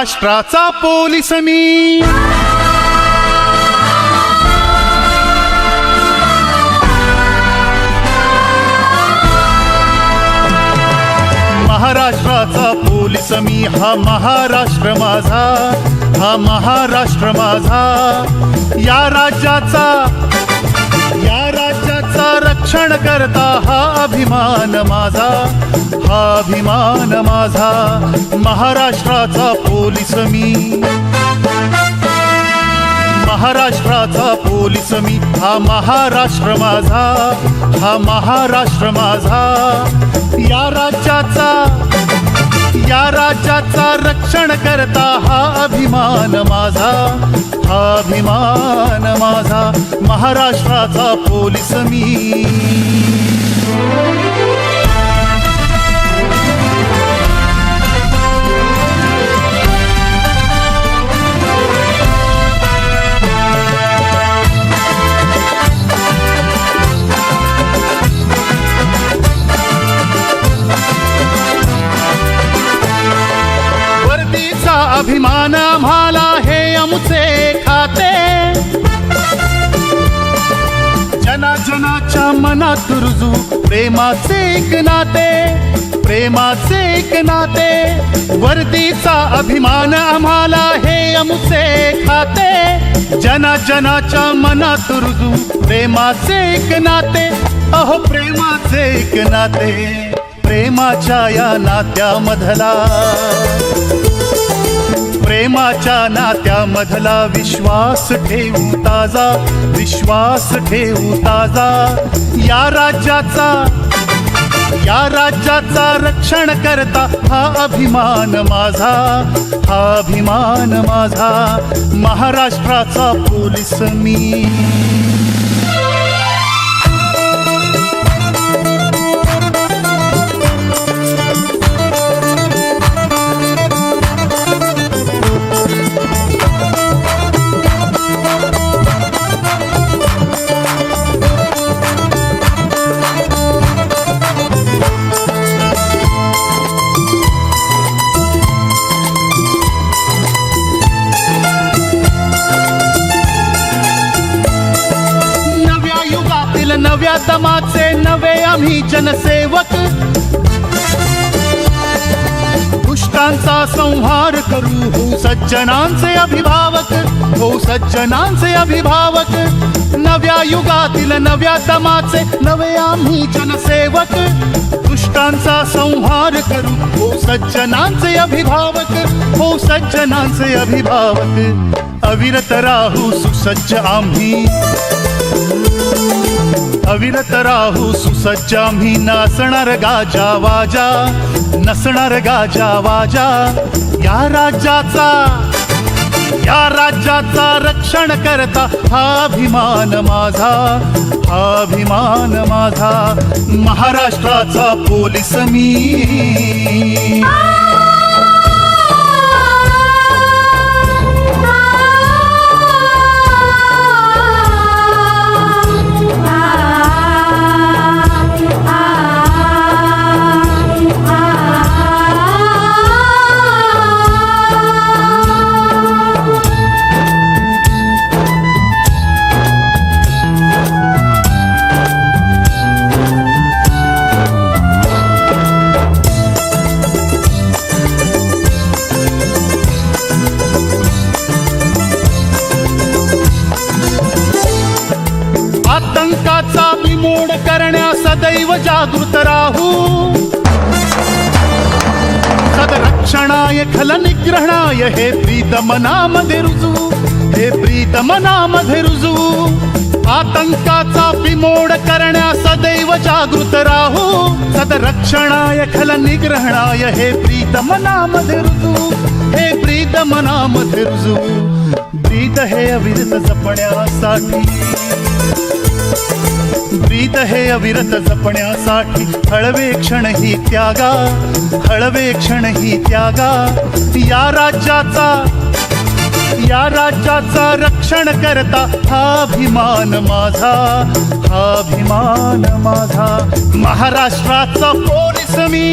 महाराष्ट्राचा पोलीस मी. महाराष्ट्राचा पोलीस मी हा महाराष्ट्र माझा हा महाराष्ट्र माझा. या राज्याचा या राज्याचा रक्षण करता हा अभिमान माझा हा अभिमान माझा महाराष्ट्राचा पोलीस मी. महाराष्ट्राचा पोलीस मी हा महाराष्ट्र माझा हा महाराष्ट्र माझा. या राज्याचा या राज्याचा रक्षण करता हा अभिमान माझा हा अभिमान माझा महाराष्ट्राचा पोलीस मी. वर्दीचा अभिमान आम्हाला हे आमचे. सज्जनाच्या मनात रुजू. प्रेमाचे एक नाते प्रेमाचे एक नाते. वर्दीचा अभिमान आम्हाला हे अमुसे खाते. जना जनाच्या मनात रुजू. प्रेमाचे एक नाते अहो प्रेमाचे एक नाते. प्रेमाच्या या नात्यामधला. प्रेमाच्या नात्यामधला विश्वास ठेवू ताजा विश्वास ठेवू ताजा. या राज्याचा या राज्याचा रक्षण करता हा अभिमान माझा हा अभिमान माझा. महाराष्ट्राचा पोलीस मी. नव्या दमाचे नवे आम्ही जनसेवक. दुष्टांचा संहार करू, हो सज्जनांचे अभिभावक. हो सज्जनांचे अभिभावक. नव्या युगातील नव्या दमाचे नवे आम्ही जनसेवक. दुष्टांचा संहार करू, हो सज्जनांचे अभिभावक. हो सज्जनांचे अभिभावक. अविरत राहू, सुसज्ज आम्ही. अविरत राहू सुसज्ज आम्ही नाचणार गाजा वाजा नसणार गाजा वाजा. या राज्याचा या राज्याचा रक्षण करता हा अभिमान माझा हा अभिमान माझा. महाराष्ट्राचा पोलीस मी. सदैव जागृत राहू। सदरक्षणाय खल निग्रहणाय हे प्रीतमनामध्ये रुजू। हे प्रीतमनामध्ये रुजू। आतंकाचा बिमोड करण्या सदैव जागृत राहू। सदरक्षणाय खल निग्रहणाय हे प्रीतमनामध्ये रुजू। हे प्रीतमनामध्ये रुजू। प्रीत हे अविरत जपण्यासाठी। प्रीत हे अविरत जपण्यासाठी हळवे क्षण ही त्यागा हळवे क्षण ही त्यागा. या राज्याचा या राज्याचा रक्षण करता हा अभिमान माझा हा अभिमान माझा. महाराष्ट्राचा पोलीस मी.